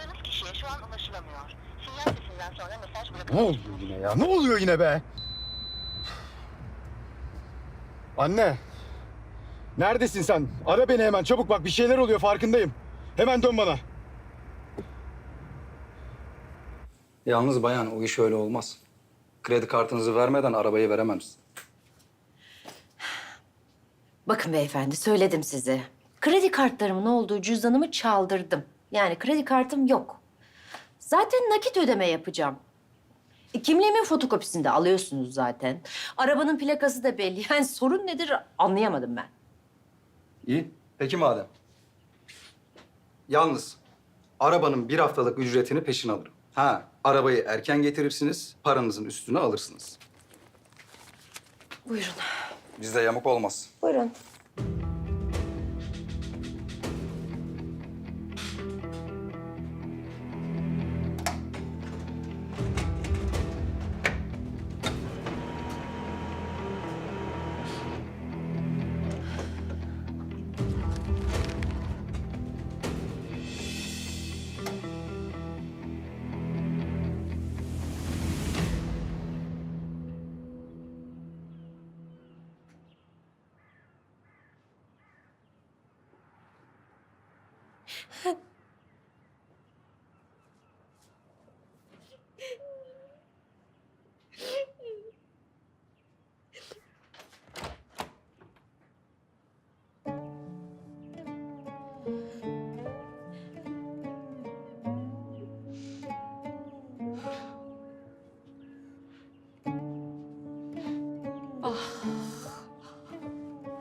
Aradığınız kişiye şu an ulaşılamıyor. Sinyal sesinden sonra mesaj Ne bırakabilirsiniz. oluyor yine ya? Ne oluyor yine be? Anne. Neredesin sen? Ara beni hemen çabuk bak bir şeyler oluyor farkındayım. Hemen dön bana. Yalnız bayan o iş öyle olmaz. Kredi kartınızı vermeden arabayı veremem size. Bakın beyefendi söyledim size. Kredi kartlarımın olduğu cüzdanımı çaldırdım. Yani kredi kartım yok. Zaten nakit ödeme yapacağım. E, kimliğimin fotokopisini de alıyorsunuz zaten. Arabanın plakası da belli. Yani sorun nedir anlayamadım ben. İyi. Peki madem. Yalnız arabanın bir haftalık ücretini peşin alırım. Ha, arabayı erken getirirsiniz, paranızın üstünü alırsınız. Buyurun. Bizde yamuk olmaz. Buyurun.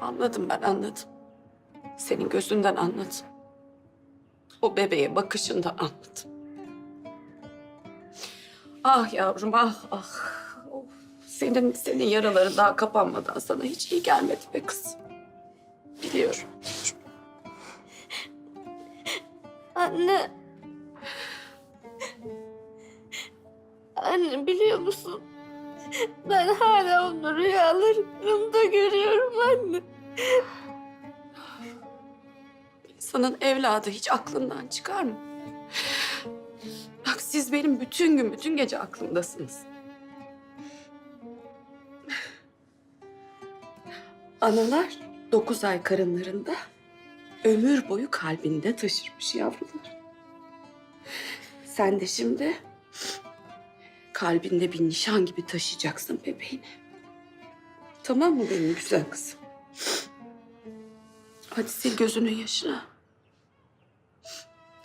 Anladım ben anladım. Senin gözünden anladım. O bebeğe bakışından anladım. Ah yavrum ah ah. Senin senin yaraların daha kapanmadan sana hiç iyi gelmedi be kızım. Biliyorum. Anne. Anne biliyor musun? Ben hala onu rüyalarımda görüyorum anne. İnsanın evladı hiç aklından çıkar mı? Bak siz benim bütün gün, bütün gece aklımdasınız. Analar dokuz ay karınlarında ömür boyu kalbinde taşırmış yavrular. Sen de şimdi kalbinde bir nişan gibi taşıyacaksın bebeğini. Tamam mı benim güzel kızım? Hadi sil gözünün yaşını.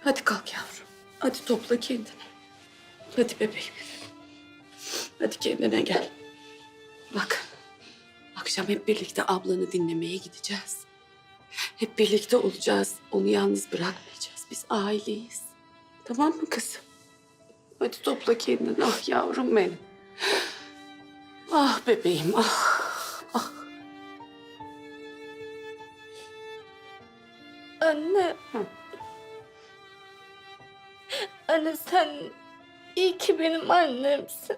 Hadi kalk yavrum. Hadi topla kendini. Hadi bebeğim. Hadi kendine gel. Bak. Akşam hep birlikte ablanı dinlemeye gideceğiz. Hep birlikte olacağız. Onu yalnız bırakmayacağız. Biz aileyiz. Tamam mı kızım? Hadi topla kendini. Ah yavrum benim. Ah bebeğim ah. Ah. Anne. Anne sen iyi ki benim annemsin.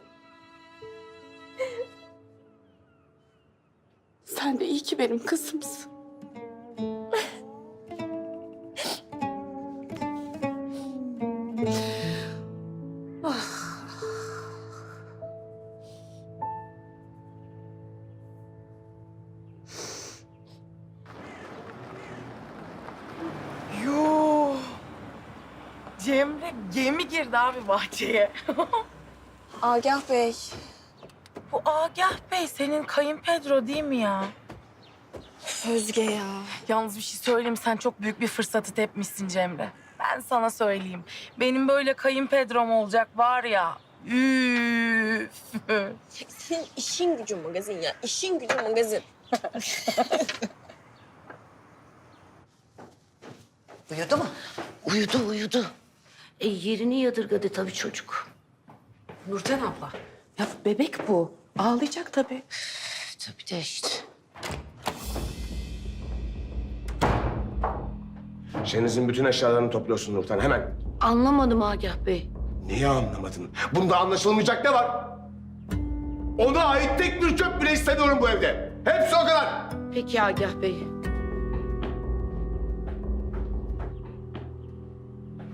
Sen de iyi ki benim kızımsın. Cemre gemi girdi abi bahçeye. Agah Bey. Bu Agah Bey senin kayınpedro değil mi ya? Özge ya. Yalnız bir şey söyleyeyim sen çok büyük bir fırsatı tepmişsin Cemre. Ben sana söyleyeyim. Benim böyle kayınpedrom olacak var ya. Üf. Senin işin gücün magazin ya. İşin gücün magazin. Uyudu mu? Uyudu uyudu. E yerini yadırgadı tabii çocuk. Nurten abla. Ya bebek bu. Ağlayacak tabii. Tabii de işte. Şeniz'in bütün eşyalarını topluyorsun Nurten hemen. Anlamadım Agah Bey. Niye anlamadın? Bunda anlaşılmayacak ne var? Ona ait tek bir çöp bile istemiyorum bu evde. Hepsi o kadar. Peki Agah Bey.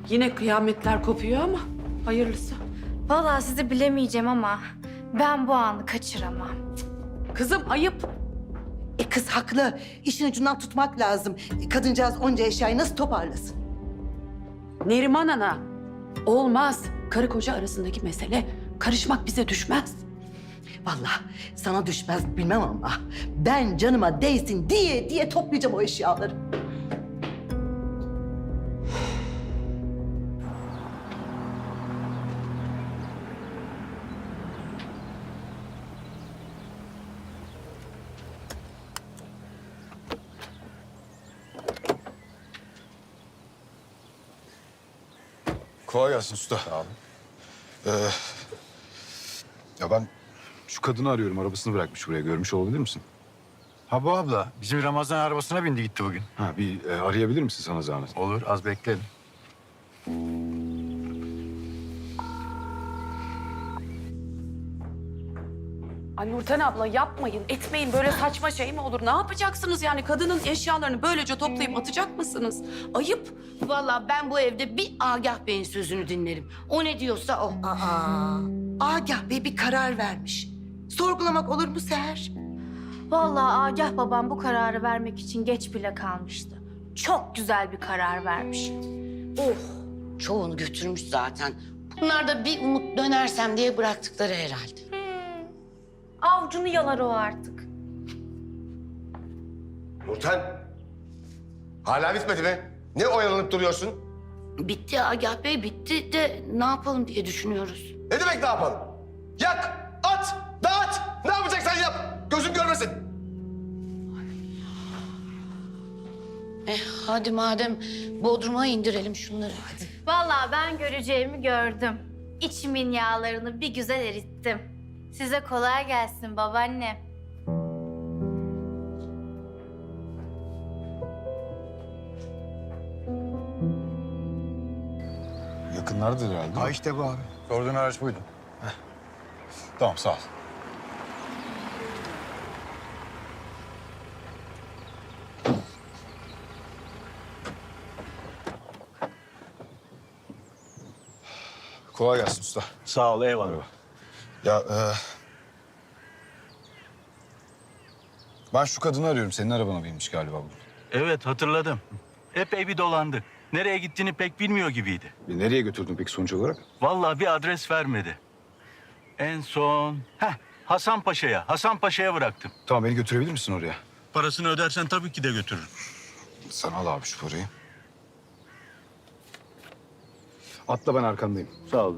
Yine kıyametler kopuyor ama hayırlısı. Vallahi sizi bilemeyeceğim ama ben bu anı kaçıramam. Kızım ayıp. E kız haklı. İşin ucundan tutmak lazım. Kadıncağız onca eşyayı nasıl toparlasın? Neriman ana. Olmaz. Karı koca arasındaki mesele karışmak bize düşmez. Vallahi sana düşmez bilmem ama ben canıma değsin diye diye toplayacağım o eşyaları. Kolay gelsin usta. Sağ Ee, ya ben şu kadını arıyorum. Arabasını bırakmış buraya. Görmüş olabilir misin? Ha bu abla bizim Ramazan arabasına bindi gitti bugün. Ha bir e, arayabilir misin sana zahmet? Olur az bekledim. Ay Nurten abla yapmayın, etmeyin. Böyle saçma şey mi olur? Ne yapacaksınız yani? Kadının eşyalarını böylece toplayıp atacak mısınız? Ayıp. Vallahi ben bu evde bir Agah Bey'in sözünü dinlerim. O ne diyorsa o. Aa, Agah Bey bir karar vermiş. Sorgulamak olur mu Seher? Vallahi Agah babam bu kararı vermek için geç bile kalmıştı. Çok güzel bir karar vermiş. Oh, çoğunu götürmüş zaten. Bunlar da bir umut dönersem diye bıraktıkları herhalde. Avcunu yalar o artık. Nurten. Hala bitmedi mi? Ne oyalanıp duruyorsun? Bitti Agah Bey, bitti de ne yapalım diye düşünüyoruz. Ne demek ne yapalım? Yak, at, dağıt. Ne yapacaksan yap. Gözüm görmesin. Eh hadi madem Bodrum'a indirelim şunları hadi. Vallahi ben göreceğimi gördüm. İçimin yağlarını bir güzel erittim. Size kolay gelsin babaanne. Yakınlardır herhalde. Ha işte bu abi. Sorduğun araç buydu. Tamam sağ ol. Kolay gelsin usta. Sağ ol eyvallah. Ya e, ben şu kadını arıyorum. Senin arabana binmiş galiba bu. Evet hatırladım. Epey bir dolandı. Nereye gittiğini pek bilmiyor gibiydi. E, nereye götürdün peki sonuç olarak? Vallahi bir adres vermedi. En son heh, Hasan Paşa'ya, Hasan Paşa'ya bıraktım. Tamam beni götürebilir misin oraya? Parasını ödersen tabii ki de götürürüm. Sen al abi şu parayı. Atla ben arkandayım. Sağ ol.